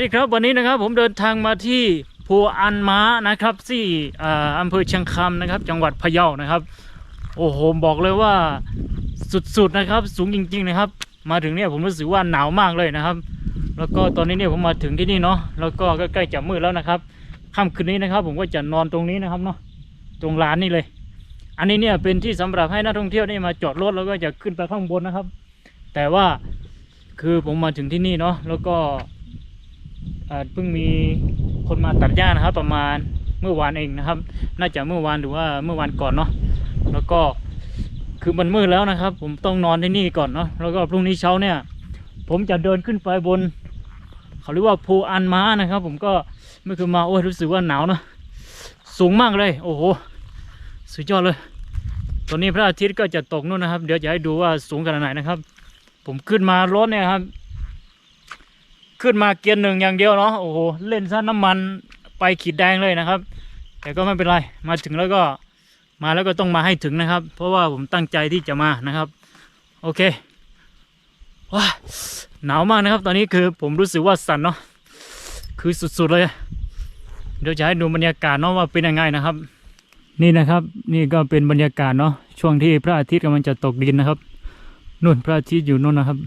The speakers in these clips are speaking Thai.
ดีครับวันนี้นะครับผมเดินทางมาที่ภูอันม้านะครับที่อ่าอำเภอเชียงคำนะครับ จังหวัดพะเยานะครับ โอ้โหบอกเลยว่าสุดๆนะครับ สูงจริง ๆนะครับ มาถึงเนี่ยผมรู้สึกว่าหนาวมากเลยนะครับ แล้วก็ตอนนี้เนี่ยผมมาถึงที่นี่เนาะแล้วก็ใกล้จะมืดแล้วนะครับค่ำคืนนี้นะครับ ผมก็จะนอนตรงนี้นะครับเนาะตรงลานนี่เลย อันนี้เนี่ยเป็นที่สำหรับให้นักท่องเที่ยวได้มาจอดรถแล้วก็จะขึ้นไปข้างบนนะครับ แต่ว่าคือผมมาถึงที่นี่เนาะแล้วก็ เพิ่งมีคนมาตัดหญ้านะครับ ประมาณเมื่อวานเองนะครับ น่าจะเมื่อวานหรือว่าเมื่อวานก่อนเนาะแล้วก็คือมันมืดแล้วนะครับ ผมต้องนอนที่นี่ก่อนเนาะแล้วก็พรุ่งนี้เช้าเนี่ย ผมจะเดินขึ้นไปบน เขาเรียกว่าภูอันม้านะครับ ผมก็เมื่อคืนมาโอ้ยรู้สึกว่าหนาวเนาะสูงมากเลย โอ้โหสุดยอดเลย ตอนนี้พระอาทิตย์ก็จะตกนู่นนะครับ เดี๋ยวจะให้ดูว่าสูงขนาดไหนนะครับ ผมขึ้นมารถเนี่ยครับ ขึ้นมาเกียร์หนึ่งอย่างเดียวเนาะโอ้โหเล่นซะน้ำมันไปขีดแดงเลยนะครับ แต่ก็ไม่เป็นไรมาถึงแล้วก็มาแล้วก็ต้องมาให้ถึงนะครับ เพราะว่าผมตั้งใจที่จะมานะครับ โอเคว้าหนาวมากนะครับ ตอนนี้คือผมรู้สึกว่าสั่นเนาะคือสุดๆเลย เดี๋ยวจะให้ดูบรรยากาศเนาะว่าเป็นยังไงนะครับ นี่นะครับนี่ก็เป็นบรรยากาศเนาะช่วงที่พระอาทิตย์กำลังจะตกดินนะครับนู่นพระอาทิตย์อยู่นู่นนะครับ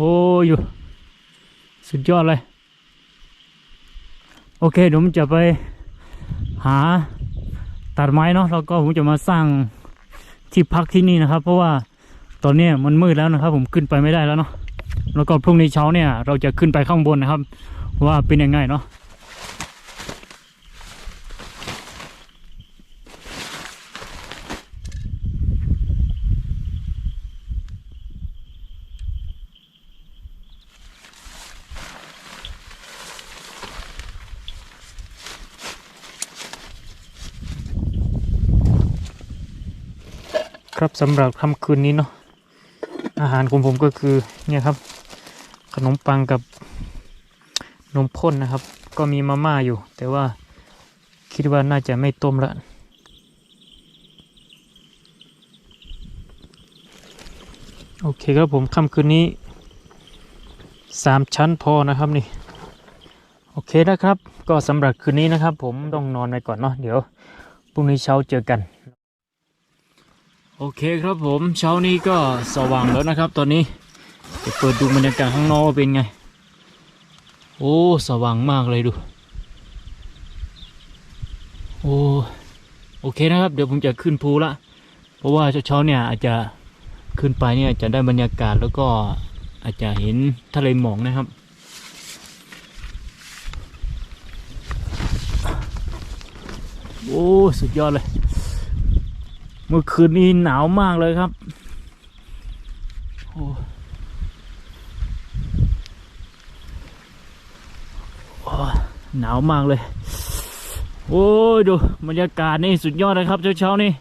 โอ้ยสุดยอดเลย โอเคเดี๋ยวผมจะไปหาตัดไม้เนาะแล้วก็ผมจะมาสร้างที่พักที่นี่นะครับ เพราะว่าตอนนี้มันมืดแล้วนะครับ ผมขึ้นไปไม่ได้แล้วเนาะแล้วก็พรุ่งนี้เช้าเนี่ย เราจะขึ้นไปข้างบนนะครับ ว่าเป็นยังไงเนาะ ครับสำหรับค่ำคืนนี้เนาะอาหารของผมก็คือเนี่ยครับ ขนมปังกับนมข้นนะครับ ก็มีมาม่าอยู่ แต่ว่าคิดว่าน่าจะไม่ต้มละโอเคครับผมค่ำคืนนี้สามชั้นพอนะครับนี่ โอเคนะครับ ก็สำหรับคืนนี้นะครับ ผมต้องนอนไปก่อนเนาะเดี๋ยวพรุ่งนี้เช้าเจอกัน โอเคครับผมเช้านี้ก็สว่างแล้วนะครับ ตอนนี้จะเปิดดูบรรยากาศข้างนอกว่าเป็นไง โอ้สว่างมากเลยดู โอ้โอเคนะครับ เดี๋ยวผมจะขึ้นภูละ เพราะว่าเช้าๆเนี่ยอาจจะขึ้นไปเนี่ยจะได้บรรยากาศแล้วก็อาจจะเห็นทะเลหมอกนะครับ โอ้ สุดยอดเลย เมื่อคืนนี้หนาวมากเลยครับโอ้โอ้หนาวมากเลย โอ้ยดูบรรยากาศนี่สุดยอดเลยครับเช้าๆนี่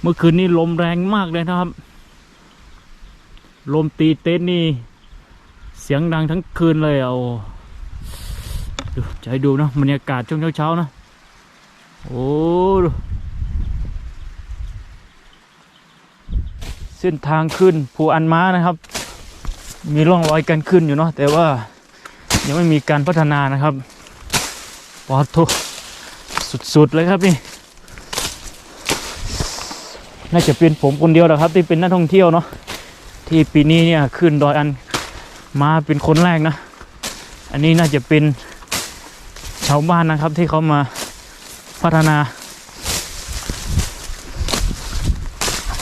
เมื่อคืนนี้ลมแรงมากเลยนะครับ ลมตีเต็นท์นี่ เสียงดังทั้งคืนเลยเอาดูจะให้ดูนะบรรยากาศช่วงเช้าๆนะ โอ้เส้นทางขึ้นภูอันม้านะครับ มีร่องรอยการขึ้นอยู่เนาะแต่ว่ายังไม่มีการพัฒนานะครับปอดโทสุดๆเลยครับนี่น่าจะเป็นผมคนเดียวแหละครับ ที่เป็นนักท่องเที่ยวเนาะที่ปีนี้เนี่ยขึ้นดอยอันมาเป็นคนแรกนะ อันนี้น่าจะเป็นชาวบ้านนะครับที่เขามา พัฒนา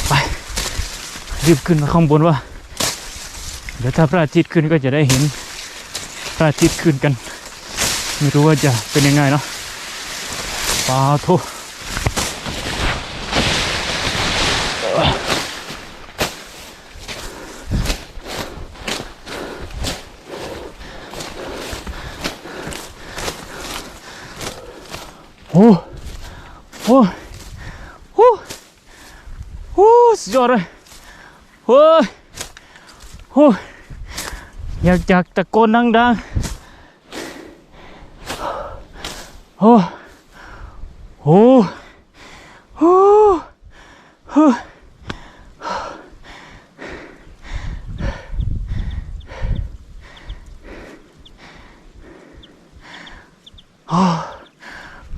ไปรีบขึ้นมาข้างบนว่า เดี๋ยวถ้าพระอาทิตย์ขึ้นก็จะได้เห็นพระอาทิตย์ขึ้นกัน ไม่รู้ว่าจะเป็นยังไงเนาะปาโทโอ้ สุดยอดเลยโอ้ยโอ้ยอยากอยากตะโกนดังๆโอ้โหโอ้โห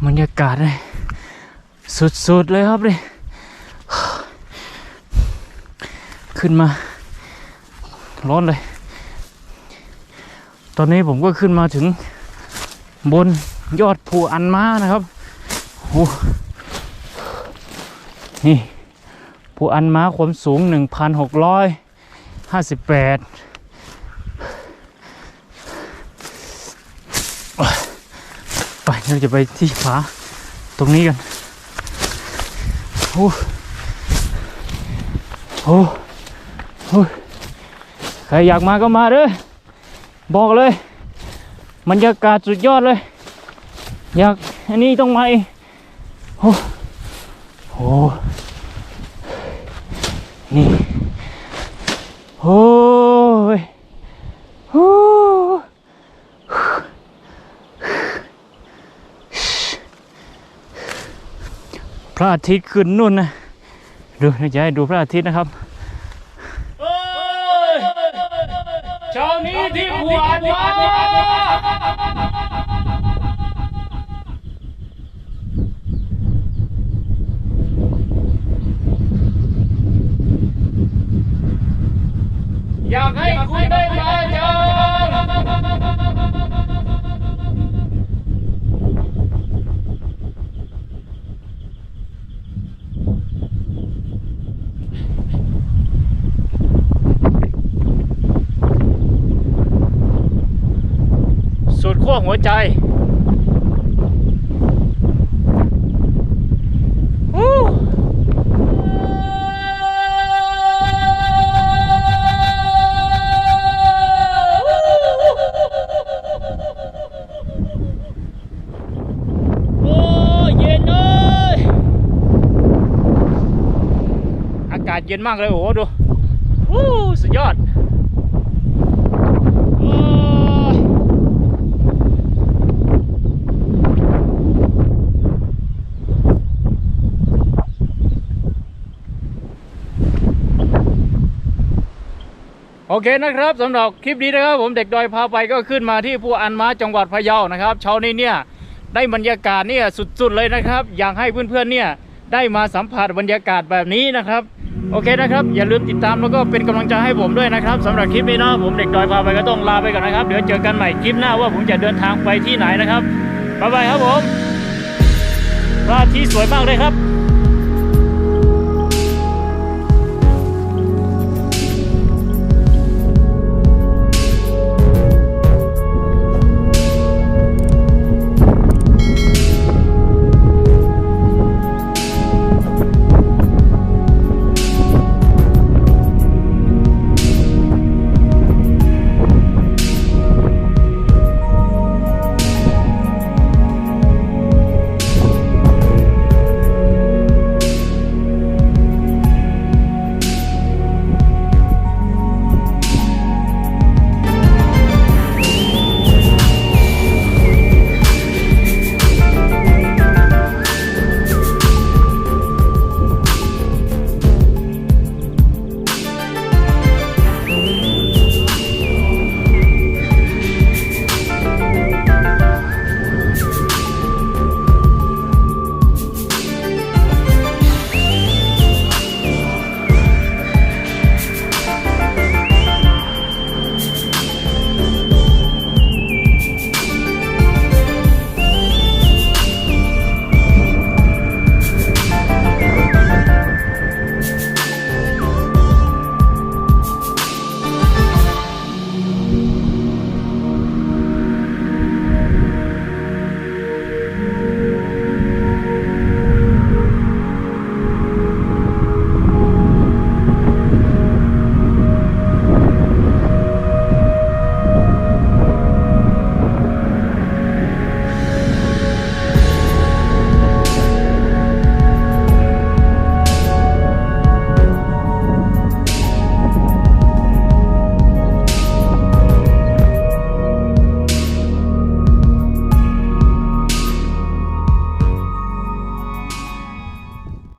บรรยากาศเลยสุดๆเลยครับเลย ขึ้นมา ร้อนเลย ตอนนี้ผมก็ขึ้นมาถึงบนยอดภูอันมานะครับโอ้นี่ภูอันมาความสูง 1,658ไปเราจะไปที่ผาตรงนี้กัน โอ้ โอ้โอ้ ใครอยากมาก็มาเด้อบอกเลยบรรยากาศสุดยอดเลย อยากอันนี้ต้องมาเองโอ้โหนี่โอ้ยโอ้พระอาทิตย์ขึ้นนู่นนะดูนะจะให้ดูพระอาทิตย์นะครับ เช้านี้ ที่ผัวจ้าอยากให้คุณได้มาจัง สุดขั้ วหัวใจโอ้เย็นเลยอากาศเย็นมากเลยโอ้โหดูสุดยอดโอ้ย โอเคนะครับสำหรับคลิปนี้นะครับผมเด็กดอยพาไปก็ขึ้นมาที่ภูอันม้าจังหวัดพะเยานะครับเช้านี้เนี่ยได้บรรยากาศเนี่ยสุดๆเลยนะครับ อยากให้เพื่อนๆเนี่ยได้มาสัมผัสบรรยากาศแบบนี้นะครับ โอเคนะครับ อย่าลืมติดตามแล้วก็เป็นกำลังใจให้ผมด้วยนะครับสำหรับคลิปนี้เนาะผมเด็กดอยพาไปก็ต้องลาไปก่อนนะครับเดี๋ยวเจอกันใหม่คลิปหน้าว่าผมจะเดินทางไปที่ไหนนะครับบ๊ายบายครับผมพระอาทิตย์สวยมากเลยครับ